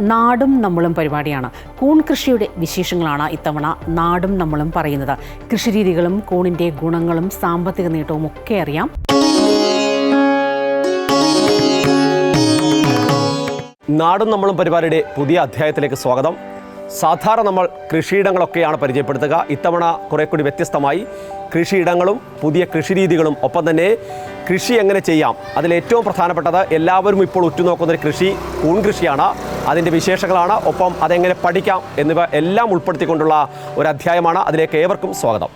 നാടും നമ്മളും പരിപാടിയാണ്. കൂൺ കൃഷിയുടെ വിശേഷങ്ങളാണ് ഇത്തവണ നാടും നമ്മളും പറയുന്നത്. കൃഷിരീതികളും കൂണിന്റെ ഗുണങ്ങളും സാമ്പത്തിക നേട്ടവും ഒക്കെ അറിയാം. നാടും നമ്മളും പരിപാടിയുടെ പുതിയ അധ്യായത്തിലേക്ക് സ്വാഗതം. സാധാരണ നമ്മൾ കൃഷിയിടങ്ങളൊക്കെയാണ് പരിചയപ്പെടുത്തുക. ഇത്തവണ കുറേ കൂടി വ്യത്യസ്തമായി കൃഷിയിടങ്ങളും പുതിയ കൃഷിരീതികളും ഒപ്പം തന്നെ കൃഷി എങ്ങനെ ചെയ്യാം? അതിൽ ഏറ്റവും പ്രധാനപ്പെട്ടത് എല്ലാവരും ഇപ്പോൾ ഉറ്റുനോക്കുന്ന ഒരു കൃഷി കൂൺ കൃഷിയാണ്. അതിന്റെ വിശേഷങ്ങളാണ്. ഒപ്പം അതെങ്ങനെ പഠിക്കാം എന്നിവ എല്ലാം ഉൾപ്പെടുത്തിക്കൊണ്ടുള്ള ഒരു അധ്യായമാണ്. അതിലേക്ക് ഏവർക്കും സ്വാഗതം.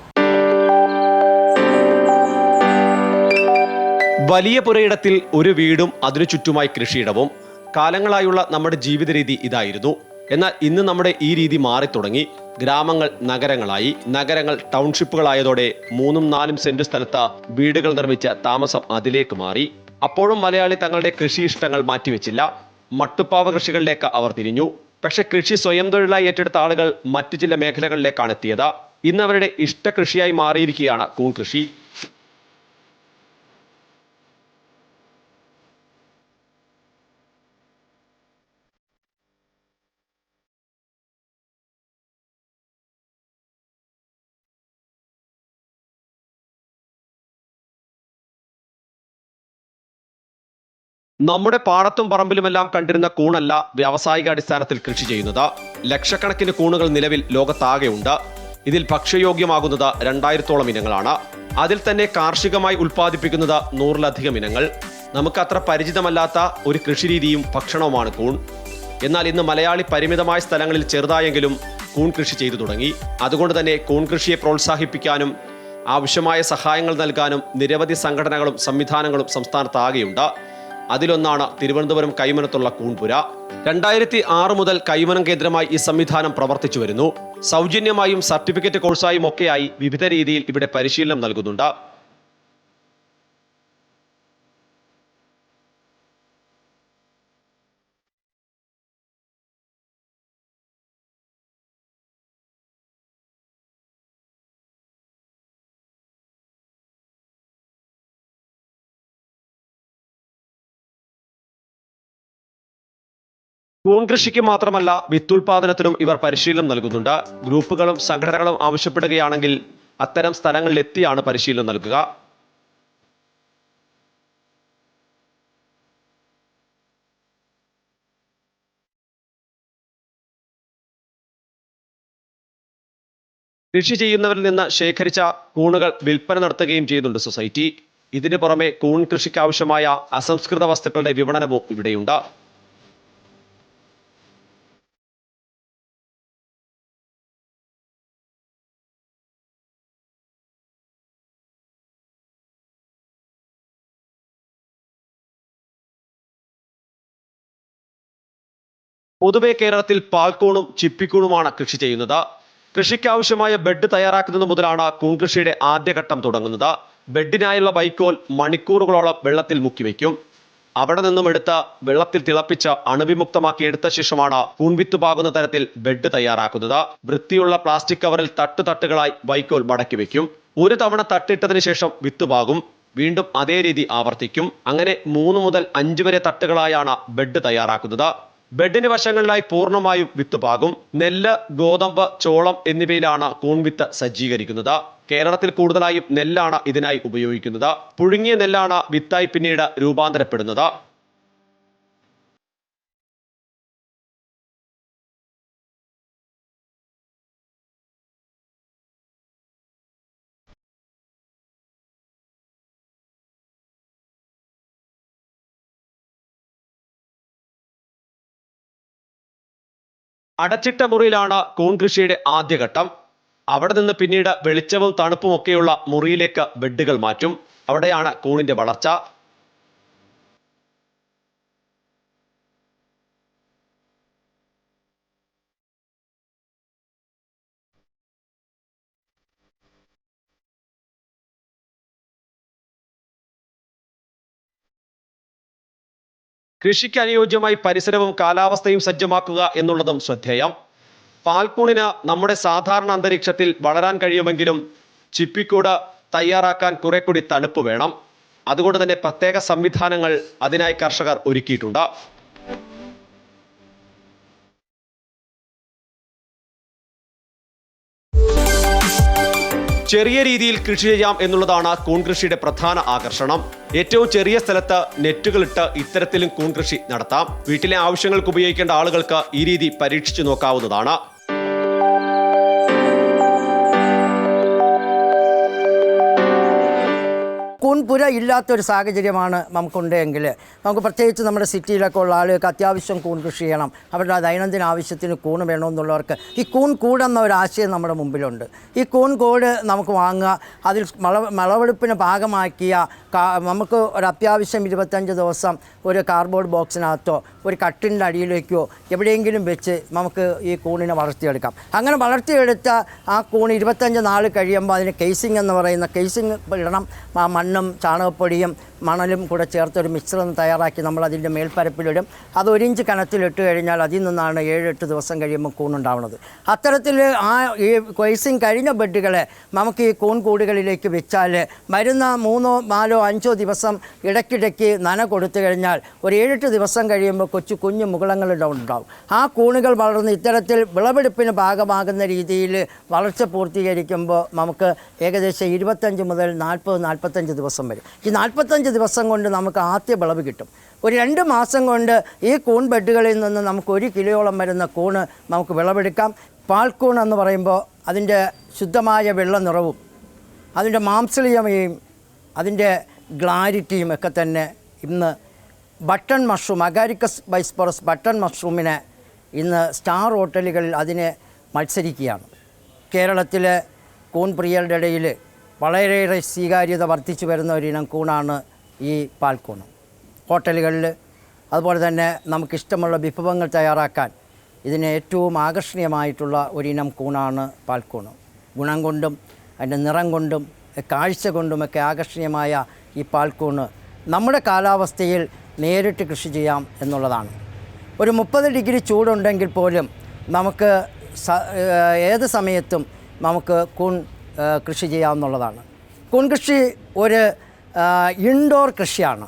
വലിയ പുരയിടത്തിൽ ഒരു വീടും അതിനു ചുറ്റുമായി കൃഷിയിടവും. കാലങ്ങളായുള്ള നമ്മുടെ ജീവിത രീതി ഇതായിരുന്നു. എന്നാൽ ഇന്ന് നമ്മുടെ ഈ രീതി മാറി തുടങ്ങി ഗ്രാമങ്ങൾ നഗരങ്ങളായി. നഗരങ്ങൾ ടൗൺഷിപ്പുകളായതോടെ മൂന്നും നാലും സെന്റ് സ്ഥലത്ത് വീടുകൾ നിർമ്മിച്ച താമസം അതിലേക്ക് മാറി. അപ്പോഴും മലയാളി തങ്ങളുടെ കൃഷി ഇഷ്ടങ്ങൾ മാറ്റിവെച്ചില്ല. മട്ടുപ്പാവ കൃഷികളിലേക്ക് അവർ തിരിഞ്ഞു. പക്ഷെ കൃഷി സ്വയം തൊഴിലായി ഏറ്റെടുത്ത ആളുകൾ മറ്റു ചില മേഖലകളിലേക്കാണ് എത്തിയത്. ഇന്ന് അവരുടെ ഇഷ്ട കൃഷിയായി മാറിയിരിക്കുകയാണ് കൂൺ കൃഷി. നമ്മുടെ പാടത്തും പറമ്പിലുമെല്ലാം കണ്ടിരുന്ന കൂണല്ല വ്യാവസായികാടിസ്ഥാനത്തിൽ കൃഷി ചെയ്യുന്നത്. ലക്ഷക്കണക്കിന് കൂണുകൾ നിലവിൽ ലോകത്താകെയുണ്ട്. ഇതിൽ ഭക്ഷ്യയോഗ്യമാകുന്നത് രണ്ടായിരത്തോളം ഇനങ്ങളാണ്. അതിൽ തന്നെ കാർഷികമായി ഉൽപ്പാദിപ്പിക്കുന്നത് നൂറിലധികം ഇനങ്ങൾ. നമുക്കത്ര പരിചിതമല്ലാത്ത ഒരു കൃഷിരീതിയും ഭക്ഷണവുമാണ് കൂൺ. എന്നാൽ ഇന്ന് മലയാളി പരിമിതമായ സ്ഥലങ്ങളിൽ ചെറുതായെങ്കിലും കൂൺ കൃഷി ചെയ്തു തുടങ്ങി. അതുകൊണ്ട് തന്നെ കൂൺ കൃഷിയെ പ്രോത്സാഹിപ്പിക്കാനും ആവശ്യമായ സഹായങ്ങൾ നൽകാനും നിരവധി സംഘടനകളും സംവിധാനങ്ങളും സംസ്ഥാനത്താകെയുണ്ട്. അതിലൊന്നാണ് തിരുവനന്തപുരം കൈമനത്തുള്ള കൂൺപുര. രണ്ടായിരത്തി ആറ് മുതൽ കൈമനം കേന്ദ്രമായി ഈ സംവിധാനം പ്രവർത്തിച്ചു വരുന്നു. സൗജന്യമായും സർട്ടിഫിക്കറ്റ് കോഴ്സായും ഒക്കെയായി വിവിധ രീതിയിൽ ഇവിടെ പരിശീലനം നൽകുന്നുണ്ട്. കൂൺ കൃഷിക്ക് മാത്രമല്ല വിത്തുൽപാദനത്തിനും ഇവർ പരിശീലനം നൽകുന്നുണ്ട്. ഗ്രൂപ്പുകളും സംഘടനകളും ആവശ്യപ്പെടുകയാണെങ്കിൽ അത്തരം സ്ഥലങ്ങളിലെത്തിയാണ് പരിശീലനം നൽകുക. കൃഷി ചെയ്യുന്നവരിൽ നിന്ന് ശേഖരിച്ച കൂണുകൾ വിൽപ്പന നടത്തുകയും ചെയ്യുന്നുണ്ട് സൊസൈറ്റി. ഇതിനു പുറമെ കൂൺ കൃഷിക്കാവശ്യമായ അസംസ്കൃത വസ്തുക്കളുടെ വിപണനവും ഇവിടെയുണ്ട്. പൊതുവെ കേരളത്തിൽ പാൽക്കൂണും ചിപ്പിക്കൂണുമാണ് കൃഷി ചെയ്യുന്നത്. കൃഷിക്കാവശ്യമായ ബെഡ് തയ്യാറാക്കുന്നത് മുതലാണ് കൂൺകൃഷിയുടെ ആദ്യഘട്ടം തുടങ്ങുന്നത്. ബെഡിനായുള്ള വൈക്കോൽ മണിക്കൂറുകളോളം വെള്ളത്തിൽ മുക്കി മുക്കിവെക്കും അവിടെ നിന്നും എടുത്ത വെള്ളത്തിൽ തിളപ്പിച്ച് അണുവിമുക്തമാക്കി എടുത്ത ശേഷമാണ് കൂൺവിത്ത് പാകുന്ന തരത്തിൽ ബെഡ് തയ്യാറാക്കുന്നത്. വൃത്തിയുള്ള പ്ലാസ്റ്റിക് കവറിൽ തട്ട് തട്ടുകളായി വൈക്കോൽ മടക്കി വെക്കും ഒരു തവണ തട്ടിട്ടതിന് ശേഷം വിത്ത് പാകും. വീണ്ടും അതേ രീതി ആവർത്തിക്കും. അങ്ങനെ മൂന്ന് മുതൽ അഞ്ച് വരെ തട്ടുകളായാണ് ബെഡ് തയ്യാറാക്കുന്നത്. ബെഡിന് വശങ്ങളിലായി പൂർണമായും വിത്ത് പാകും. നെല്ല് ഗോതമ്പ് ചോളം എന്നിവയിലാണ് കൂൺവിത്ത് സജ്ജീകരിക്കുന്നത്. കേരളത്തിൽ കൂടുതലായും നെല്ലാണ് ഇതിനായി ഉപയോഗിക്കുന്നത്. പുഴുങ്ങിയ നെല്ലാണ് വിത്തായി പിന്നീട് രൂപാന്തരപ്പെടുന്നത്. അടച്ചിട്ട മുറിയിലാണ് കൂൺ കൃഷിയുടെ ആദ്യഘട്ടം. അവിടെ നിന്ന് പിന്നീട് വെളിച്ചവും തണുപ്പും ഒക്കെയുള്ള മുറിയിലേക്ക് ബെഡുകൾ മാറ്റും. അവിടെയാണ് കൂണിന്റെ വളർച്ച. കൃഷിക്ക് അനുയോജ്യമായി പരിസരവും കാലാവസ്ഥയും സജ്ജമാക്കുക എന്നുള്ളതും ശ്രദ്ധേയം. പാൽക്കൂണിന് നമ്മുടെ സാധാരണ അന്തരീക്ഷത്തിൽ വളരാൻ കഴിയുമെങ്കിലും ചിപ്പിക്കൂട് തയ്യാറാക്കാൻ കുറെ കൂടി തണുപ്പ് വേണം. അതുകൊണ്ട് തന്നെ പ്രത്യേക സംവിധാനങ്ങൾ അതിനായി കർഷകർ ഒരുക്കിയിട്ടുണ്ട്. ചെറിയ രീതിയിൽ കൃഷി ചെയ്യാം എന്നുള്ളതാണ് കൂൺ കൃഷിയുടെ പ്രധാന ആകർഷണം. ഏറ്റവും ചെറിയ സ്ഥലത്ത് നെറ്റുകളിട്ട് ഇത്തരത്തിലും കൂൺ കൃഷി നടത്താം. വീട്ടിലെ ആവശ്യങ്ങൾക്ക് ഉപയോഗിക്കേണ്ട ആളുകൾക്ക് ഈ രീതി പരീക്ഷിച്ചു നോക്കാവുന്നതാണ്. കൂൺപുര ഇല്ലാത്തൊരു സാഹചര്യമാണ് നമുക്കുണ്ടെങ്കിൽ. നമുക്ക് പ്രത്യേകിച്ച് നമ്മുടെ സിറ്റിയിലൊക്കെ ഉള്ള ആളുകൾക്ക് അത്യാവശ്യം കൂൺ കൃഷി ചെയ്യണം. അവരുടെ ദൈനംദിന ആവശ്യത്തിന് കൂൺ വേണമെന്നുള്ളവർക്ക് ഈ കൂൺ കൂടെന്ന ഒരു ആശയം നമ്മുടെ മുമ്പിലുണ്ട്. ഈ കൂൺ കൂട് നമുക്ക് വാങ്ങുക അതിൽ മള വിളവെടുപ്പിന് ഭാഗമാക്കിയ നമുക്ക് ഒരു അത്യാവശ്യം ഇരുപത്തഞ്ച് ദിവസം ഒരു കാർഡ്ബോർഡ് ബോക്സിനകത്തോ ഒരു കട്ടിന്റെ അടിയിലേക്കോ എവിടെയെങ്കിലും വെച്ച് നമുക്ക് ഈ കൂണിനെ വളർത്തിയെടുക്കാം. അങ്ങനെ വളർത്തിയെടുത്ത ആ കൂൺ ഇരുപത്തഞ്ച് നാൾ കഴിയുമ്പോൾ അതിന് കേസിംഗ് എന്ന് പറയുന്ന കേസിംഗ് ഇടണം. ആ മണ്ണും ചാണകപ്പൊടിയും മണലും കൂടെ ചേർത്തൊരു മിശ്രം തയ്യാറാക്കി നമ്മൾ അതിന്റെ മേൽപ്പരപ്പിലിടും. അത് ഒരു ഇഞ്ച് കനത്തിലിട്ട് കഴിഞ്ഞാൽ അതിൽ നിന്നാണ് ഏഴ് എട്ട് ദിവസം കഴിയുമ്പോൾ കൂണുണ്ടാവുന്നത്. അത്തരത്തിൽ ആ ഈ കൊയ്സിങ് കഴിഞ്ഞ ബെഡുകളെ നമുക്ക് ഈ കൂൺ കൂടുകളിലേക്ക് വെച്ചാൽ വരുന്ന മൂന്നോ നാലോ അഞ്ചോ ദിവസം ഇടയ്ക്കിടയ്ക്ക് നന കൊടുത്തു കഴിഞ്ഞാൽ ഒരു ഏഴെട്ട് ദിവസം കഴിയുമ്പോൾ കൊച്ചു കുഞ്ഞു മുകളങ്ങൾ ഉണ്ടാവും. ആ കൂണുകൾ വളർന്ന് ഇത്തരത്തിൽ വിളവെടുപ്പിന് ഭാഗമാകുന്ന രീതിയിൽ വളർച്ച പൂർത്തീകരിക്കുമ്പോൾ നമുക്ക് ഏകദേശം ഇരുപത്തഞ്ച് മുതൽ നാൽപ്പത് നാൽപ്പത്തഞ്ച് ദിവസം വരും. ഈ നാൽപ്പത്തഞ്ച് ദിവസം കൊണ്ട് നമുക്ക് ആദ്യ വിളവ് കിട്ടും. ഒരു രണ്ട് മാസം കൊണ്ട് ഈ കൂൺ ബെഡുകളിൽ നിന്ന് നമുക്ക് ഒരു കിലോയോളം വരുന്ന കൂണ് നമുക്ക് വിളവെടുക്കാം. പാൽക്കൂൺ എന്ന് പറയുമ്പോൾ അതിന്റെ ശുദ്ധമായ വെള്ള നിറവും അതിന്റെ മാംസളീയമയും അതിന്റെ ഗ്ലാരിറ്റിയും ഒക്കെ തന്നെ ഇന്ന് button mushroom agaricus bisporus button മഷ്റൂമിനെ ഇന്ന് സ്റ്റാർ ഹോട്ടലുകളിൽ അതിനെ മത്സരിക്കുകയാണ്. കേരളത്തിലെ കൂൺ പ്രിയരുടെ ഇടയിൽ വളരെയേറെ സ്വീകാര്യത വർദ്ധിച്ചു വരുന്ന ഒരിനം കൂണാണ് ഈ പാൽക്കൂണ്. ഹോട്ടലുകളിൽ അതുപോലെ തന്നെ നമുക്കിഷ്ടമുള്ള വിഭവങ്ങൾ തയ്യാറാക്കാൻ ഇതിന് ഏറ്റവും ആകർഷണീയമായിട്ടുള്ള ഒരിനം കൂണാണ് പാൽക്കൂണ്. ഗുണം കൊണ്ടും അതിന്റെ നിറം കൊണ്ടും കാഴ്ച കൊണ്ടുമൊക്കെ ആകർഷണീയമായ ഈ പാൽക്കൂണ് നമ്മുടെ കാലാവസ്ഥയിൽ നേരിട്ട് കൃഷി ചെയ്യാം എന്നുള്ളതാണ്. ഒരു മുപ്പത് ഡിഗ്രി ചൂടുണ്ടെങ്കിൽ പോലും നമുക്ക് ഏത് സമയത്തും നമുക്ക് കൂൺ കൃഷി ചെയ്യാവുന്നതാണ്. കൂൺ കൃഷി ഒരു ഇൻഡോർ കൃഷിയാണ്.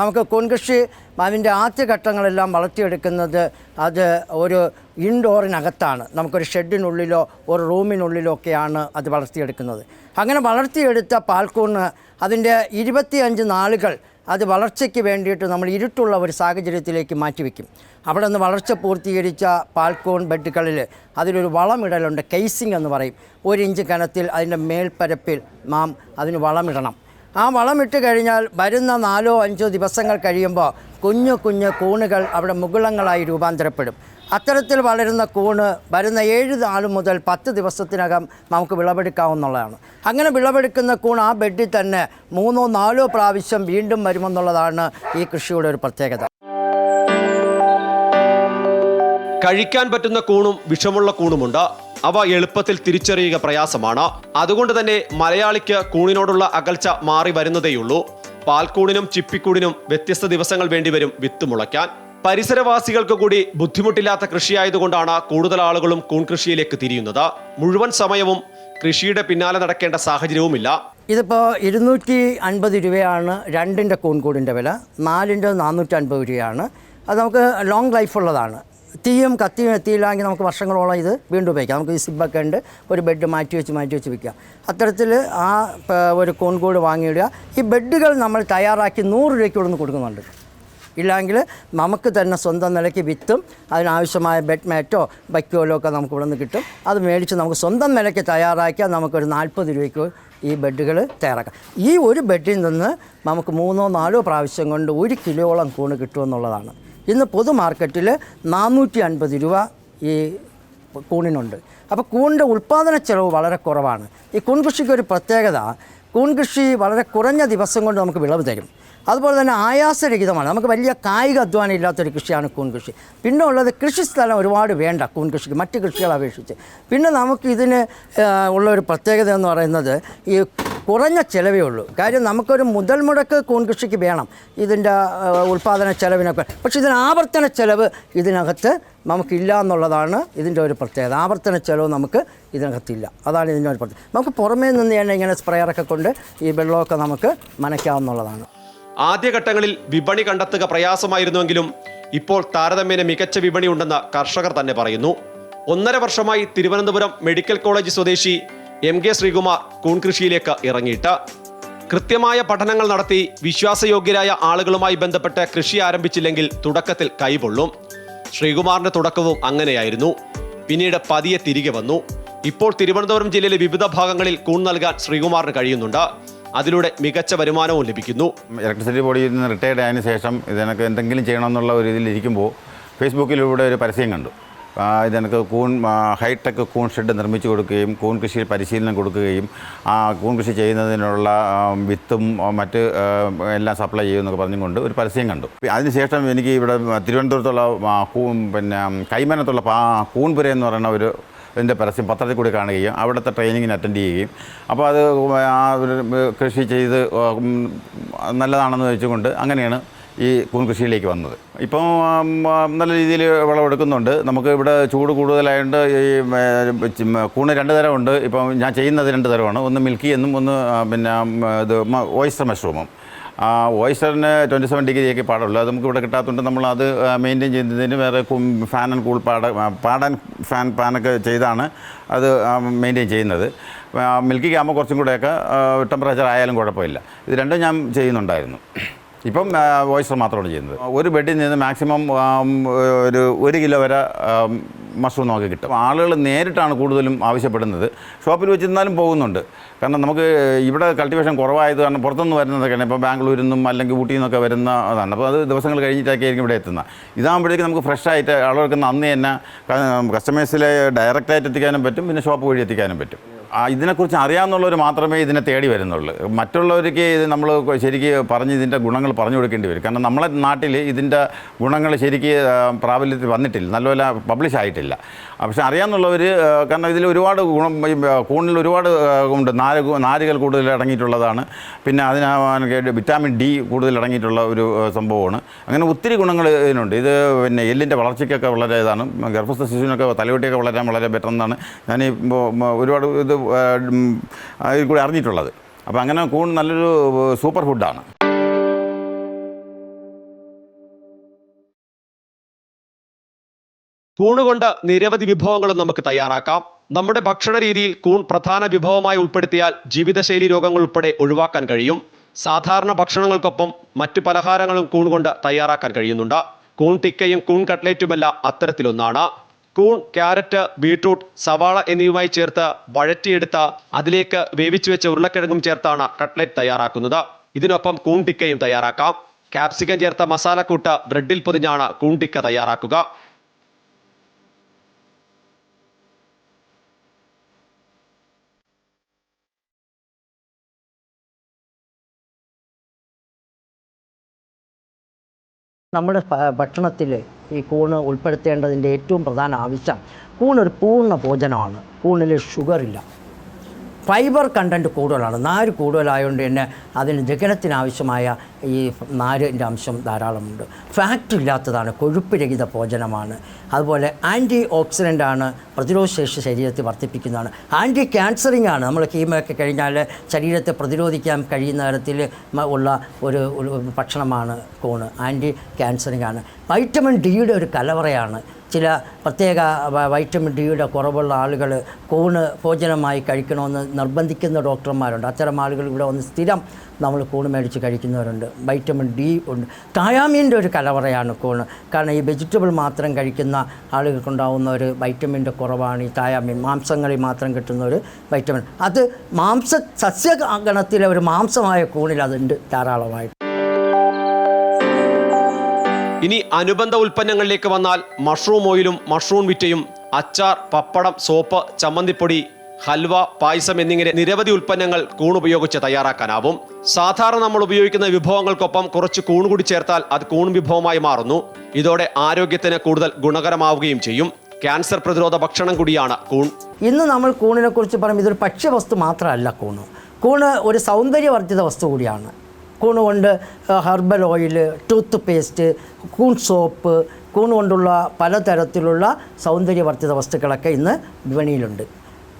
നമുക്ക് കൊൻകൃഷി കൃഷി അതിന്റെ ആദ്യഘട്ടങ്ങളെല്ലാം വളർത്തിയെടുക്കുന്നത് അത് ഒരു ഇൻഡോറിനകത്താണ്. നമുക്കൊരു ഷെഡിനുള്ളിലോ ഒരു റൂമിനുള്ളിലോ ഒക്കെയാണ് അത് വളർത്തിയെടുക്കുന്നത്. അങ്ങനെ വളർത്തിയെടുത്ത പാൽക്കൂണ് അതിന്റെ ഇരുപത്തിയഞ്ച് നാളുകൾ അത് വളർച്ചയ്ക്ക് വേണ്ടിയിട്ട് നമ്മൾ ഇരുട്ടുള്ള ഒരു സാഹചര്യത്തിലേക്ക് മാറ്റിവെക്കും അവിടെ നിന്ന് വളർച്ച പൂർത്തീകരിച്ച പാൽക്കോൺ ബെഡുകളിൽ അതിലൊരു വളമിടലുണ്ട് കേസിംഗ് എന്ന് പറയും. ഒരു ഇഞ്ച് കനത്തിൽ അതിന്റെ മേൽപ്പരപ്പിൽ നാം അതിന് വളമിടണം. ആ വളമിട്ട് കഴിഞ്ഞാൽ വരുന്ന നാലോ അഞ്ചോ ദിവസങ്ങൾ കഴിയുമ്പോൾ കുഞ്ഞു കുഞ്ഞു കൂണുകൾ അവിടെ മുകുളങ്ങളായി രൂപാന്തരപ്പെടും. അത്തരത്തിൽ വളരുന്ന കൂണ് വരുന്ന ഏഴ് നാൾ മുതൽ പത്ത് ദിവസത്തിനകം നമുക്ക് വിളവെടുക്കാവുന്നതാണ്. അങ്ങനെ വിളവെടുക്കുന്ന കൂൺ ആ ബെഡിൽ തന്നെ മൂന്നോ നാലോ പ്രാവശ്യം വീണ്ടും വരുമെന്നുള്ളതാണ് ഈ കൃഷിയുടെ ഒരു പ്രത്യേകത. കഴിക്കാൻ പറ്റുന്ന കൂണും വിഷമുള്ള കൂണുമുണ്ട്. അവ എളുപ്പത്തിൽ തിരിച്ചറിയുക പ്രയാസമാണ്. അതുകൊണ്ട് തന്നെ മലയാളിക്ക് കൂണിനോടുള്ള അകൽച്ച മാറി വരുന്നതേയുള്ളൂ. പാൽക്കൂണിനും ചിപ്പിക്കൂടിനും വ്യത്യസ്ത ദിവസങ്ങൾ വേണ്ടിവരും വിത്ത് മുളയ്ക്കാൻ. പരിസരവാസികൾക്ക് കൂടി ബുദ്ധിമുട്ടില്ലാത്ത കൃഷിയായതുകൊണ്ടാണ് കൂടുതൽ ആളുകളും കൂൺ കൃഷിയിലേക്ക് തിരിയുന്നത്. മുഴുവൻ സമയവും കൃഷിയുടെ പിന്നാലെ നടക്കേണ്ട സാഹചര്യവുമില്ല. ഇതിപ്പോൾ ഇരുന്നൂറ്റി അൻപത് രൂപയാണ് രണ്ടിന്റെ കൂൺകൂടിന്റെ വില. നാലിന്റെ നാനൂറ്റി അൻപത് രൂപയാണ്. അത് നമുക്ക് ലോങ് ലൈഫ് ഉള്ളതാണ്. തീയും കത്തിയും എത്തിയില്ലെങ്കിൽ നമുക്ക് വർഷങ്ങളോളം ഇത് വീണ്ടും ഉപയോഗിക്കാം. നമുക്ക് ഈ സിബൊക്കെ ഉണ്ട്. ഒരു ബെഡ് മാറ്റി വെച്ച് മാറ്റി വെച്ച് വിൽക്കാം. അത്തരത്തിൽ ആ ഒരു കോൺകൂട് വാങ്ങിയിടുക. ഈ ബെഡുകൾ നമ്മൾ തയ്യാറാക്കി നൂറ് രൂപയ്ക്ക് കൊടുന്ന് കൊടുക്കുന്നുണ്ട്. ഇല്ലെങ്കിൽ നമുക്ക് തന്നെ സ്വന്തം നിലയ്ക്ക് വിത്തും അതിനാവശ്യമായ ബെഡ് മാറ്റോ ബൈക്കോലോ ഒക്കെ നമുക്ക് ഇവിടെ നിന്ന് കിട്ടും. അത് മേടിച്ച് നമുക്ക് സ്വന്തം നിലയ്ക്ക് തയ്യാറാക്കിയാൽ നമുക്കൊരു നാൽപ്പത് രൂപയ്ക്ക് ഈ ബെഡുകൾ തയ്യാറാക്കാം. ഈ ഒരു ബെഡിൽ നിന്ന് നമുക്ക് മൂന്നോ നാലോ പ്രാവശ്യം കൊണ്ട് ഒരു കിലോളം കൂണ് കിട്ടുമെന്നുള്ളതാണ്. ഇന്ന് പൊതു മാർക്കറ്റിൽ നാനൂറ്റി അൻപത് രൂപ ഈ കൂണിനുണ്ട്. അപ്പോൾ കൂണിന്റെ ഉൽപ്പാദന ചെലവ് വളരെ കുറവാണ്. ഈ കൂൺ കൃഷിക്ക് ഒരു പ്രത്യേകത കൂൺ കൃഷി വളരെ കുറഞ്ഞ ദിവസം കൊണ്ട് നമുക്ക് വിളവ് തരും. അതുപോലെ തന്നെ ആയാസരഹിതമാണ്. നമുക്ക് വലിയ കായിക അധ്വാനം ഇല്ലാത്തൊരു കൃഷിയാണ് കൂൺ കൃഷി. പിന്നെ ഉള്ളത് കൃഷിസ്ഥലം ഒരുപാട് വേണ്ട കൂൺ കൃഷിക്ക് മറ്റ് കൃഷികളെ അപേക്ഷിച്ച്. പിന്നെ നമുക്ക് ഇതിന് ഉള്ള ഒരു പ്രത്യേകത എന്ന് പറയുന്നത് ഈ കുറഞ്ഞ ചിലവേ ഉള്ളൂ. കാര്യം നമുക്കൊരു മുതൽ മുടക്ക് കൂൺ കൃഷിക്ക് വേണം. ഇതിന്റെ ഉൽപ്പാദന ചെലവിനൊക്കെ. പക്ഷേ ഇതിന് ആവർത്തന ചെലവ് ഇതിനകത്ത് നമുക്കില്ല എന്നുള്ളതാണ് ഇതിന്റെ ഒരു പ്രത്യേകത. ആവർത്തന ചിലവ് നമുക്ക് ഇതിനകത്തില്ല. അതാണ് ഇതിന്റെ ഒരു പ്രത്യേകത. നമുക്ക് പുറമേ നിന്ന് തന്നെ ഇങ്ങനെ സ്പ്രെയറൊക്കെ കൊണ്ട് ഈ വെള്ളമൊക്കെ നമുക്ക് നനയ്ക്കാവുന്നതാണ് ആദ്യഘട്ടങ്ങളിൽ വിപണി കണ്ടെത്തുക പ്രയാസമായിരുന്നുവെങ്കിലും ഇപ്പോൾ താരതമ്യേന മികച്ച വിപണി ഉണ്ടെന്ന് കർഷകർ തന്നെ പറയുന്നു. ഒന്നര വർഷമായി തിരുവനന്തപുരം മെഡിക്കൽ കോളേജ് സ്വദേശി എം കെ ശ്രീകുമാർ കൂൺകൃഷിയിലേക്ക് ഇറങ്ങിയിട്ട് കൃത്യമായ പഠനങ്ങൾ നടത്തി വിശ്വാസയോഗ്യരായ ആളുകളുമായി ബന്ധപ്പെട്ട് കൃഷി ആരംഭിച്ചില്ലെങ്കിൽ തുടക്കത്തിൽ കൈപൊള്ളും. ശ്രീകുമാറിന്റെ തുടക്കവും അങ്ങനെയായിരുന്നു. പിന്നീട് പതിയെ തിരികെ വന്നു. ഇപ്പോൾ തിരുവനന്തപുരം ജില്ലയിലെ വിവിധ ഭാഗങ്ങളിൽ കൂൺ നൽകാൻ ശ്രീകുമാറിന് കഴിയുന്നുണ്ട്. അതിലൂടെ മികച്ച വരുമാനവും ലഭിക്കുന്നു. ഇലക്ട്രിസിറ്റി ബോർഡിൽ നിന്ന് റിട്ടയർഡ് ആയതിനു ശേഷം ഇതിനൊക്കെ എന്തെങ്കിലും ചെയ്യണമെന്നുള്ള ഒരു ഇതിലിരിക്കുമ്പോൾ ഫേസ്ബുക്കിലൂടെ ഒരു പരസ്യം കണ്ടു. ഇതെനിക്ക് കൂൺ ഹൈടെക് കൂൺ ഷെഡ് നിർമ്മിച്ചു കൊടുക്കുകയും കൂൺ കൃഷിയിൽ പരിശീലനം കൊടുക്കുകയും ആ കൂൺ കൃഷി ചെയ്യുന്നതിനുള്ള വിത്തും മറ്റ് എല്ലാം സപ്ലൈ ചെയ്യുമെന്നൊക്കെ പറഞ്ഞുകൊണ്ട് ഒരു പരസ്യം കണ്ടു. അതിനുശേഷം എനിക്ക് ഇവിടെ തിരുവനന്തപുരത്തുള്ള പിന്നെ കൈമനത്തുള്ള പാ കൂൺപുര എന്ന് പറയുന്ന ഒരു ഇതിന്റെ പരസ്യം പത്രത്തിൽ കൂടി കാണുകയും അവിടുത്തെ ട്രെയിനിങ്ങിന് അറ്റൻഡ് ചെയ്യുകയും. അപ്പോൾ അത് ആ കൃഷി ചെയ്ത് നല്ലതാണെന്ന് വെച്ചുകൊണ്ട് അങ്ങനെയാണ് ഈ കൂൺ കൃഷിയിലേക്ക് വന്നത്. ഇപ്പം നല്ല രീതിയിൽ വിളവെടുക്കുന്നുണ്ട്. നമുക്ക് ഇവിടെ ചൂട് കൂടുതലായതുകൊണ്ട് ഈ കൂണ് രണ്ട് തരമുണ്ട്. ഇപ്പം ഞാൻ ചെയ്യുന്നത് രണ്ട് തരമാണ്. ഒന്ന് മിൽക്കി എന്നും ഒന്ന് പിന്നെ ഇത് ഓയിസ്റ്റർ മഷ്റൂമും. ഓയിസ്റ്ററിന് ട്വന്റി സെവൻ ഡിഗ്രിയൊക്കെ പാടുള്ളൂ. അത് നമുക്ക് ഇവിടെ കിട്ടാത്തതുകൊണ്ട് നമ്മൾ അത് മെയിന്റെയിൻ ചെയ്യുന്നതിന് വേറെ ഫാൻ ആൻഡ് കൂൾ പാട പാടാൻ ഫാൻ പാനൊക്കെ ചെയ്താണ് അത് മെയിന്റെയിൻ ചെയ്യുന്നത്. മിൽക്കിക്കാകുമ്പോൾ കുറച്ചും കൂടെയൊക്കെ ടെമ്പറേച്ചർ ആയാലും കുഴപ്പമില്ല. ഇത് രണ്ടും ഞാൻ ചെയ്യുന്നുണ്ടായിരുന്നു. ഇപ്പം വോയിസർ മാത്രമാണ് ചെയ്യുന്നത്. ഒരു ബെഡിൽ നിന്ന് മാക്സിമം ഒരു ഒരു കിലോ വരെ മഷ്റൂം നമുക്ക് കിട്ടും. ആളുകൾ നേരിട്ടാണ് കൂടുതലും ആവശ്യപ്പെടുന്നത്. ഷോപ്പിൽ വെച്ചിരുന്നാലും പോകുന്നുണ്ട്. കാരണം നമുക്ക് ഇവിടെ കൾട്ടിവേഷൻ കുറവായത് കാരണം പുറത്തുനിന്ന് വരുന്നതൊക്കെയാണ്. ഇപ്പോൾ ബാംഗ്ലൂരിൽ നിന്നും അല്ലെങ്കിൽ ഊട്ടിയിൽ നിന്നൊക്കെ വരുന്ന അതാണ്. അപ്പോൾ അത് ദിവസങ്ങൾ കഴിഞ്ഞിട്ടൊക്കെ ആയിരിക്കും ഇവിടെ എത്തുന്നത്. ഇതാകുമ്പോഴേക്കും നമുക്ക് ഫ്രഷ് ആയിട്ട് ആളുകൾക്ക് അന്ന് തന്നെ കസ്റ്റമേഴ്സിലെ ഡയറക്റ്റായിട്ട് എത്തിക്കാനും പറ്റും. പിന്നെ ഷോപ്പ് വഴി എത്തിക്കാനും പറ്റും. ഇതിനെക്കുറിച്ച് അറിയാമെന്നുള്ളവർ മാത്രമേ ഇതിനെ തേടി വരുന്നുള്ളൂ. മറ്റുള്ളവർക്ക് ഇത് നമ്മൾ ശരിക്ക് പറഞ്ഞ് ഇതിന്റെ ഗുണങ്ങൾ പറഞ്ഞു കൊടുക്കേണ്ടി വരും. കാരണം നമ്മളെ നാട്ടിൽ ഇതിന്റെ ഗുണങ്ങൾ ശരിക്ക് പ്രാബല്യത്തിൽ വന്നിട്ടില്ല. നല്ലപോലെ പബ്ലിഷ് ആയിട്ടില്ല. പക്ഷെ അറിയാമെന്നുള്ളവർ കാരണം ഇതിൽ ഒരുപാട് ഗുണം കൂണിൽ ഒരുപാട് ഉണ്ട്. നാര് നാരുകൾ കൂടുതൽ അടങ്ങിയിട്ടുള്ളതാണ്. പിന്നെ അതിന് വിറ്റാമിൻ ഡി കൂടുതൽ അടങ്ങിയിട്ടുള്ള ഒരു സംഭവമാണ്. അങ്ങനെ ഒത്തിരി ഗുണങ്ങൾ ഇതിനുണ്ട്. ഇത് പിന്നെ എല്ലിന്റെ വളർച്ചയ്ക്കൊക്കെ വളരെ ഇതാണ്. ഗർഭസ്ഥ ശിശുവിനൊക്കെ തലവെട്ടിയൊക്കെ വളരാൻ വളരെ ബെറ്റർ എന്നാണ് ഞാൻ ഈ ഒരുപാട് ഇത് ഇതിൽ കൂടി അറിഞ്ഞിട്ടുള്ളത്. അപ്പോൾ അങ്ങനെ കൂൺ നല്ലൊരു സൂപ്പർ ഫുഡാണ്. കൂണ് കൊണ്ട് നിരവധി വിഭവങ്ങളും നമുക്ക് തയ്യാറാക്കാം. നമ്മുടെ ഭക്ഷണ രീതിയിൽ കൂൺ പ്രധാന വിഭവമായി ഉൾപ്പെടുത്തിയാൽ ജീവിതശൈലി രോഗങ്ങൾ ഉൾപ്പെടെ ഒഴിവാക്കാൻ കഴിയും. സാധാരണ ഭക്ഷണങ്ങൾക്കൊപ്പം മറ്റു പലഹാരങ്ങളും കൂൺ കൊണ്ട് തയ്യാറാക്കാൻ കഴിയുന്നുണ്ട്. കൂൺ ടിക്കയും കൂൺ കട്ട്ലേറ്റുമെല്ലാം അത്തരത്തിലൊന്നാണ്. കൂൺ ക്യാരറ്റ് ബീട്രൂട്ട് സവാള എന്നിവയുമായി ചേർത്ത് വഴറ്റിയെടുത്ത അതിലേക്ക് വേവിച്ചു വെച്ച ഉരുളക്കിഴങ്ങും ചേർത്താണ് കട്ട്ലേറ്റ് തയ്യാറാക്കുന്നത്. ഇതിനൊപ്പം കൂൺ ടിക്കയും തയ്യാറാക്കാം. കാപ്സിക്കം ചേർത്ത മസാലക്കൂട്ട് ബ്രെഡിൽ പൊതിഞ്ഞാണ് കൂൺ ടിക്ക തയ്യാറാക്കുക. നമ്മുടെ ഭക്ഷണത്തിൽ ഈ കൂണ് ഉൾപ്പെടുത്തേണ്ടതിന്റെ ഏറ്റവും പ്രധാന ആവശ്യം കൂണൊരു പൂർണ ഭോജനമാണ്. കൂണിൽ ഷുഗറില്ല. ഫൈബർ കണ്ടന്റ് കൂടുതലാണ്. നാര് കൂടുതലായതുകൊണ്ട് തന്നെ അതിന് ദഹനത്തിനാവശ്യമായ ഈ നാരിന്റെ അംശം ധാരാളമുണ്ട്. ഫാറ്റ് ഇല്ലാത്തതാണ് കൊഴുപ്പ് ഭോജനമാണ്. അതുപോലെ ആന്റി ഓക്സിഡന്റ് ആണ് പ്രതിരോധശേഷി ശരീരത്തിൽ വർദ്ധിപ്പിക്കുന്നതാണ്. ആന്റി ക്യാൻസറിങ് ആണ് നമ്മൾ കീമയൊക്കെ കഴിഞ്ഞാൽ ശരീരത്തെ പ്രതിരോധിക്കാൻ കഴിയുന്ന തരത്തിൽ ഉള്ള ഒരു ഭക്ഷണമാണ് കോണ്. ആന്റി ക്യാൻസറിങ് ആണ് വൈറ്റമിൻ ഡിയുടെ ഒരു കലവറയാണ്. ചില പ്രത്യേക വൈറ്റമിൻ ഡിയുടെ കുറവുള്ള ആളുകൾ കൂണ് ഭോജനമായി കഴിക്കണമെന്ന് നിർബന്ധിക്കുന്ന ഡോക്ടർമാരുണ്ട്. അത്തരം ആളുകൾ ഇവിടെ വന്ന് സ്ഥിരം നമ്മൾ കൂണ് മേടിച്ച് കഴിക്കുന്നവരുണ്ട്. വൈറ്റമിൻ ഡി ഉണ്ട്. തായാമീന്റെ ഒരു കലവറയാണ് കൂണ്. കാരണം ഈ വെജിറ്റബിൾ മാത്രം കഴിക്കുന്ന ആളുകൾക്കുണ്ടാവുന്ന ഒരു വൈറ്റമിന്റെ കുറവാണ് ഈ തായാമീൻ. മാംസങ്ങളിൽ മാത്രം കിട്ടുന്ന ഒരു വൈറ്റമിൻ. അത് മാംസ സസ്യഗണത്തിലെ ഒരു മാംസമായ കൂണിൽ അതുണ്ട് ധാരാളമായിട്ട്. ഇനി അനുബന്ധ ഉൽപ്പന്നങ്ങളിലേക്ക് വന്നാൽ മഷ്റൂം ഓയിലും മഷ്റൂം വിറ്റയും അച്ചാർ പപ്പടം സോപ്പ് ചമ്മന്തിപ്പൊടി ഹൽവ പായസം എന്നിങ്ങനെ നിരവധി ഉൽപ്പന്നങ്ങൾ കൂൺ ഉപയോഗിച്ച് തയ്യാറാക്കാനാവും. സാധാരണ നമ്മൾ ഉപയോഗിക്കുന്ന വിഭവങ്ങൾക്കൊപ്പം കുറച്ച് കൂൺ കൂടി ചേർത്താൽ അത് കൂൺ വിഭവമായി മാറുന്നു. ഇതോടെ ആരോഗ്യത്തിന് കൂടുതൽ ഗുണകരമാവുകയും ചെയ്യും. ക്യാൻസർ പ്രതിരോധ ഭക്ഷണം കൂടിയാണ് കൂൺ. ഇന്ന് നമ്മൾ കൂണിനെ കുറിച്ച് പറയുമ്പോൾ ഇതൊരു ഭക്ഷ്യവസ്തു മാത്രമല്ല കൂണ്. കൂണ് ഒരു സൗന്ദര്യവർജിത വസ്തു കൂടിയാണ്. കൂണ് കൊണ്ട് ഹെർബൽ ഓയിൽ ടൂത്ത് പേസ്റ്റ് കൂൺ സോപ്പ് കൂൺ കൊണ്ടുള്ള പലതരത്തിലുള്ള സൗന്ദര്യവർദ്ധിത വസ്തുക്കളൊക്കെ ഇന്ന് വിപണിയിലുണ്ട്.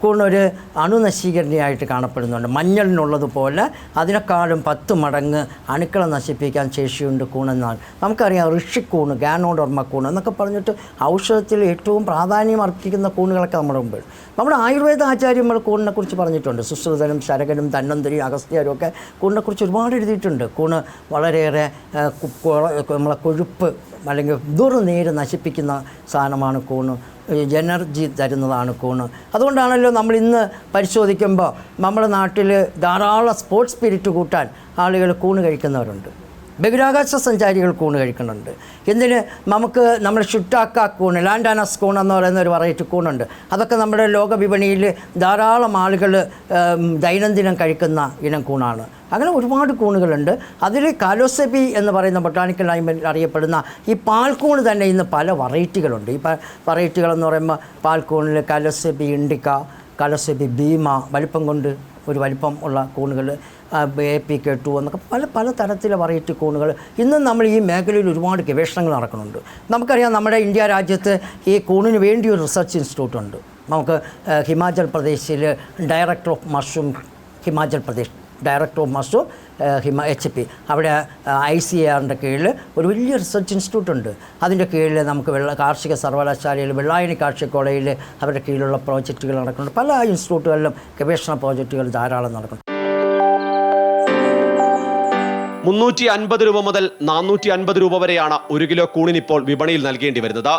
കൂണൊരു അണുനശീകരണിയായിട്ട് കാണപ്പെടുന്നുണ്ട്. മഞ്ഞളിനുള്ളതുപോലെ അതിനേക്കാളും പത്ത് മടങ്ങ് അണുക്കളെ നശിപ്പിക്കാൻ ശേഷിയുണ്ട് കൂണെന്നാണ്. നമുക്കറിയാം ഋഷിക്കൂണ് ഗാനോഡർമ്മ കൂണ് എന്നൊക്കെ പറഞ്ഞിട്ട് ഔഷധത്തിൽ ഏറ്റവും പ്രാധാന്യം അർപ്പിക്കുന്ന കൂണുകളൊക്കെ നമ്മുടെ മുമ്പിൽ. നമ്മുടെ ആയുർവേദ ആചാര്യന്മാർ കൂണിനെ കുറിച്ച് പറഞ്ഞിട്ടുണ്ട്. സുശ്രുതനും ശരകനും തന്നന്തരി അഗസ്ത്യരും ഒക്കെ കൂണിനെക്കുറിച്ച് ഒരുപാട് എഴുതിയിട്ടുണ്ട്. കൂണ് വളരെയേറെ നമ്മളെ കൊഴുപ്പ് അല്ലെങ്കിൽ ദുർനീര് നശിപ്പിക്കുന്ന സാധനമാണ് കൂണ്. എനർജി തരുന്നതാണ് കൂണ്. അതുകൊണ്ടാണല്ലോ നമ്മൾ ഇന്ന് പരിശോധിക്കുമ്പോൾ നമ്മുടെ നാട്ടിൽ ധാരാളം സ്പോർട്സ് സ്പിരിറ്റ് കൂട്ടാൻ ആളുകൾ കൂണ് കഴിക്കുന്നവരുണ്ട്. ബഹിരാകാശ സഞ്ചാരികൾ കൂണ് കഴിക്കുന്നുണ്ട്. എന്തിന്? നമുക്ക് നമ്മൾ ഷുട്ടാക്ക കൂണ് ലാൻഡാനസ് കൂൺ എന്ന് പറയുന്ന ഒരു വെറൈറ്റി കൂണുണ്ട്. അതൊക്കെ നമ്മുടെ ലോക വിപണിയിൽ ധാരാളം ആളുകൾ ദൈനംദിനം കഴിക്കുന്ന ഇനം കൂണാണ്. അങ്ങനെ ഒരുപാട് കൂണുകളുണ്ട്. അതിൽ കാലോസെബി എന്ന് പറയുന്ന ബൊട്ടാണിക്കൽ ലൈമിൽ അറിയപ്പെടുന്ന ഈ പാൽക്കൂണ് തന്നെ ഇന്ന് പല വെറൈറ്റികളുണ്ട് ഈ വെറൈറ്റികളെന്ന് പറയുമ്പോൾ പാൽക്കൂണിൽ കാലോസെബി ഇണ്ടിക്ക കാലോസെബി ഭീമ വലിപ്പം കൊണ്ട് ഒരു വലിപ്പം ഉള്ള കൂണുകൾ എ പി കെ ടു എന്നൊക്കെ പല പല തരത്തിലെ വെറൈറ്റി കൂണുകൾ. ഇന്നും നമ്മൾ ഈ മേഖലയിൽ ഒരുപാട് ഗവേഷണങ്ങൾ നടക്കുന്നുണ്ട്. നമുക്കറിയാം നമ്മുടെ ഇന്ത്യ രാജ്യത്ത് ഈ കൂണിന് വേണ്ടി ഒരു റിസർച്ച് ഇൻസ്റ്റിറ്റ്യൂട്ട് ഉണ്ട്. നമുക്ക് ഹിമാചൽ പ്രദേശിൽ director of mushroom Himachal Pradesh director of mushroom Hima H P അവിടെ ഐ സി ആറിന്റെ കീഴിൽ ഒരു വലിയ റിസർച്ച് ഇൻസ്റ്റിറ്റ്യൂട്ട് ഉണ്ട്. അതിന്റെ കീഴിൽ നമുക്ക് വെള്ള കാർഷിക സർവകലാശാലയിൽ വെള്ളായണി കാർഷിക കോളേജിൽ അവരുടെ കീഴിലുള്ള പ്രോജക്റ്റുകൾ നടക്കുന്നുണ്ട്. പല ഇൻസ്റ്റിറ്റ്യൂട്ടുകളിലും ഗവേഷണ പ്രോജക്റ്റുകൾ ധാരാളം നടക്കുന്നു. മുന്നൂറ്റി അൻപത് രൂപ മുതൽ നാനൂറ്റി അൻപത് രൂപ വരെയാണ് ഒരു കിലോ കൂണിന് ഇപ്പോൾ വിപണിയിൽ നൽകേണ്ടി വരുന്നത്.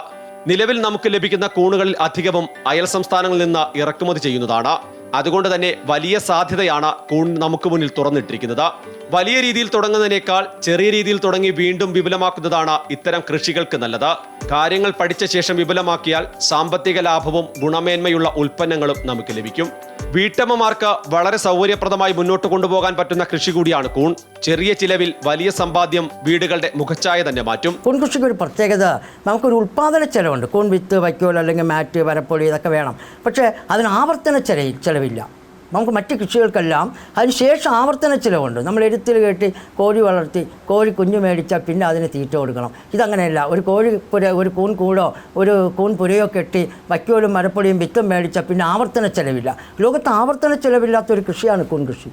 നിലവിൽ നമുക്ക് ലഭിക്കുന്ന കൂണുകളിൽ അധികവും അയൽ സംസ്ഥാനങ്ങളിൽ നിന്ന് ഇറക്കുമതി ചെയ്യുന്നതാണ്. അതുകൊണ്ട് തന്നെ വലിയ സാധ്യതയാണ് കൂൺ നമുക്ക് മുന്നിൽ തുറന്നിട്ടിരിക്കുന്നത്. വലിയ രീതിയിൽ തുടങ്ങുന്നതിനേക്കാൾ ചെറിയ രീതിയിൽ തുടങ്ങി വീണ്ടും വിപുലമാക്കുന്നതാണ് ഇത്തരം കൃഷികൾക്ക് നല്ലത്. കാര്യങ്ങൾ പഠിച്ച ശേഷം വിപുലമാക്കിയാൽ സാമ്പത്തിക ലാഭവും ഗുണമേന്മയുള്ള ഉൽപ്പന്നങ്ങളും നമുക്ക് ലഭിക്കും. വീട്ടമ്മമാർക്ക് വളരെ സൗകര്യപ്രദമായി മുന്നോട്ട് കൊണ്ടുപോകാൻ പറ്റുന്ന കൃഷി കൂടിയാണ് കൂൺ. ചെറിയ ചിലവിൽ വലിയ സമ്പാദ്യം വീടുകളുടെ മുഖച്ഛായ തന്നെ മാറ്റും. കൂൺ കൃഷിക്ക് ഒരു പ്രത്യേകത നമുക്കൊരു ഉൽപ്പാദന ചെലവുണ്ട്. കൂൺ വിത്ത് വൈക്കോൽ അല്ലെങ്കിൽ മാറ്റ് വരപ്പൊടി ഇതൊക്കെ വേണം. പക്ഷേ അതിന് ആവർത്തന ചെലവ് ചിലവില്ല. നമുക്ക് മറ്റ് കൃഷികൾക്കെല്ലാം അതിന് ശേഷം ആവർത്തന ചിലവുണ്ട്. നമ്മൾ എഴുത്തിൽ കെട്ടി കോഴി വളർത്തി കോഴി കുഞ്ഞു മേടിച്ചാൽ പിന്നെ അതിന് തീറ്റ കൊടുക്കണം. ഇതങ്ങനെയല്ല. ഒരു കോഴി പുര ഒരു കൂൺ കൂടോ ഒരു കൂൺ പുരയോ കെട്ടി വയ്ക്കോലും മരപ്പൊടിയും വിത്തും മേടിച്ചാൽ പിന്നെ ആവർത്തന ചിലവില്ല. ലോകത്ത് ആവർത്തന ചിലവില്ലാത്ത ഒരു കൃഷിയാണ് കൂൺ കൃഷി.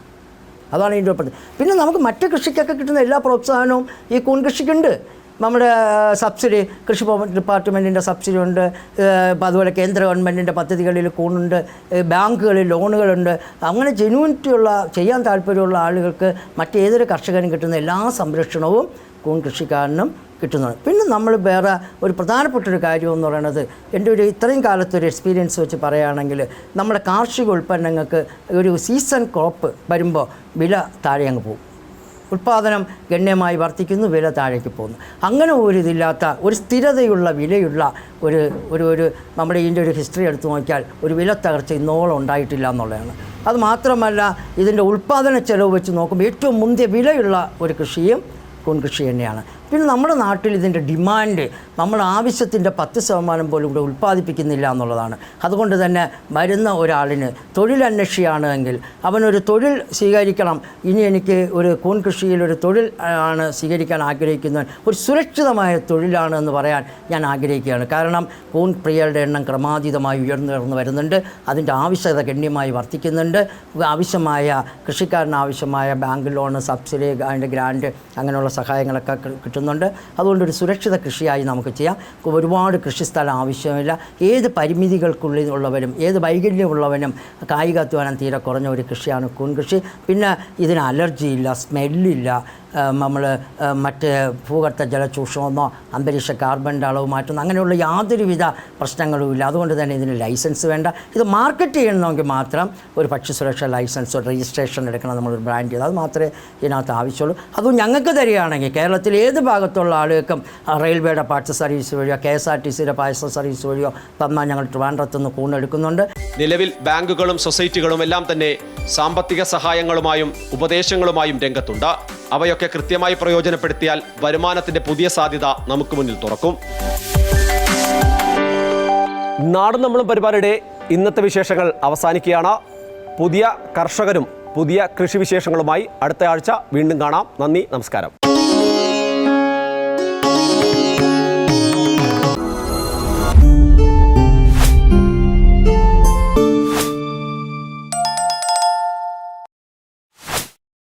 അതാണ് ഇതിന്റെ പിന്നെ നമുക്ക് മറ്റു കൃഷിക്കൊക്കെ കിട്ടുന്ന എല്ലാ പ്രോത്സാഹനവും ഈ കൂൺ കൃഷിക്കുണ്ട്. നമ്മുടെ സബ്സിഡി കൃഷി ഡിപ്പാർട്ട്മെന്റിന്റെ സബ്സിഡി ഉണ്ട് അതുപോലെ കേന്ദ്ര ഗവൺമെന്റിന്റെ പദ്ധതികളിൽ കൂണുണ്ട് ബാങ്കുകളിൽ ലോണുകളുണ്ട്. അങ്ങനെ ജെനുവിനിറ്റിയുള്ള ചെയ്യാൻ താല്പര്യമുള്ള ആളുകൾക്ക് മറ്റേതൊരു കർഷകനും കിട്ടുന്ന എല്ലാ സംരക്ഷണവും കൂൺ കൃഷിക്കാരനും കിട്ടുന്നത് പിന്നെ നമ്മൾ വേറെ ഒരു പ്രധാനപ്പെട്ട ഒരു കാര്യം എന്ന് പറയുന്നത് എന്റെ ഒരു ഇത്രയും കാലത്തെ ഒരു എക്സ്പീരിയൻസ് വെച്ച് പറയുകയാണെങ്കിൽ നമ്മുടെ കാർഷിക ഉൽപ്പന്നങ്ങൾക്ക് ഒരു സീസൺ ക്രോപ്പ് വരുമ്പോൾ വില താഴെ അങ്ങ് പോകും. ഉൽപ്പാദനം ഗണ്യമായി വർദ്ധിക്കുന്നു വില താഴേക്ക് പോകുന്നു. അങ്ങനെ ഒരു ഇതില്ലാത്ത ഒരു സ്ഥിരതയുള്ള വിലയുള്ള ഒരു ഒരു ഒരു നമ്മുടെ ഇതിന്റെ ഒരു ഹിസ്റ്ററി എടുത്തു നോക്കിയാൽ ഒരു വില തകർച്ച ഇന്നോളം ഉണ്ടായിട്ടില്ല എന്നുള്ളതാണ്. അത് മാത്രമല്ല ഇതിന്റെ ഉൽപ്പാദന ചെലവ് വെച്ച് നോക്കുമ്പോൾ ഏറ്റവും മുന്തിയ വിലയുള്ള ഒരു കൃഷിയും കൂൺകൃഷി തന്നെയാണ്. പിന്നെ നമ്മുടെ നാട്ടിൽ ഇതിന്റെ ഡിമാൻഡ് നമ്മൾ ആവശ്യത്തിന്റെ പത്ത് ശതമാനം പോലും ഇവിടെ ഉൽപ്പാദിപ്പിക്കുന്നില്ല എന്നുള്ളതാണ്. അതുകൊണ്ട് തന്നെ വരുന്ന ഒരാളിന് തൊഴിലന്വേഷിയാണ് എങ്കിൽ അവനൊരു തൊഴിൽ സ്വീകരിക്കണം. ഇനി എനിക്ക് ഒരു കൂൺ കൃഷിയിൽ ഒരു തൊഴിൽ ആണ് സ്വീകരിക്കാൻ ആഗ്രഹിക്കുന്നവൻ ഒരു സുരക്ഷിതമായ തൊഴിലാണ് എന്ന് പറയാൻ ഞാൻ ആഗ്രഹിക്കുകയാണ്. കാരണം കൂൺ പ്രിയരുടെ എണ്ണം ക്രമാതീതമായി ഉയർന്നു ഉയർന്നു വരുന്നുണ്ട്. അതിന്റെ ആവശ്യകത ഗണ്യമായി വർദ്ധിക്കുന്നുണ്ട്. ആവശ്യമായ കൃഷിക്കാരന് ആവശ്യമായ ബാങ്ക് ലോണ് സബ്സിഡി അതിന്റെ ഗ്രാൻഡ് അങ്ങനെയുള്ള സഹായങ്ങളൊക്കെ കി- കിട്ടുന്നുണ്ട് അതുകൊണ്ട് ഒരു സുരക്ഷിത കൃഷിയായി നമുക്ക് ചെയ്യാം. ഒരുപാട് കൃഷിസ്ഥലം ആവശ്യമില്ല. ഏത് പരിമിതികൾക്കുള്ളിൽ ഉള്ളവരും ഏത് വൈകല്യമുള്ളവനും കായികാധ്വാനം തീരെ കുറഞ്ഞ ഒരു കൃഷിയാണ് കൂൺ കൃഷി. പിന്നെ ഇതിന് അലർജിയില്ല സ്മെല്ലില്ല നമ്മൾ മറ്റ് ഭൂഗർത്ത ജലചൂഷണമെന്നോ അന്തരീക്ഷ കാർബണിന്റെ അളവ് മാറ്റുന്നോ അങ്ങനെയുള്ള യാതൊരുവിധ പ്രശ്നങ്ങളുമില്ല. അതുകൊണ്ട് തന്നെ ഇതിന് ലൈസൻസ് വേണ്ട. ഇത് മാർക്കറ്റ് ചെയ്യണമെങ്കിൽ മാത്രം ഒരു ഭക്ഷ്യസുരക്ഷാ ലൈസൻസ് രജിസ്ട്രേഷൻ എടുക്കണം നമ്മളൊരു ബ്രാൻഡ് ചെയ്ത്. അത് മാത്രമേ ഇതിനകത്ത് ആവശ്യമുള്ളൂ. അതും ഞങ്ങൾക്ക് തരികയാണെങ്കിൽ കേരളത്തിൽ ഏത് ഭാഗത്തുള്ള ആളുകൾക്കും റെയിൽവേയുടെ പാർട്സ് സർവീസ് വഴിയോ കെ എസ് ആർ ടി സിയുടെ പാഴ്സൽ സർവീസ് വഴിയോ തന്നാൽ ഞങ്ങൾ ട്രിവാൻഡ്രത്ത് നിന്ന് കൂണെടുക്കുന്നുണ്ട് നിലവിൽ ബാങ്കുകളും സൊസൈറ്റികളും എല്ലാം തന്നെ സാമ്പത്തിക സഹായങ്ങളുമായും ഉപദേശങ്ങളുമായും രംഗത്തുണ്ട്. അവയൊക്കെ കൃത്യമായി പ്രയോജനപ്പെടുത്തിയാൽ വരുമാനത്തിന്റെ പുതിയ സാധ്യത നമുക്ക് മുന്നിൽ തുറക്കും. നാടും നമ്മളും പരിപാടിയുടെ ഇന്നത്തെ വിശേഷങ്ങൾ അവസാനിക്കുകയാണ്. പുതിയ കർഷകരും പുതിയ കൃഷി വിശേഷങ്ങളുമായി അടുത്ത ആഴ്ച വീണ്ടും കാണാം. നന്ദി നമസ്കാരം.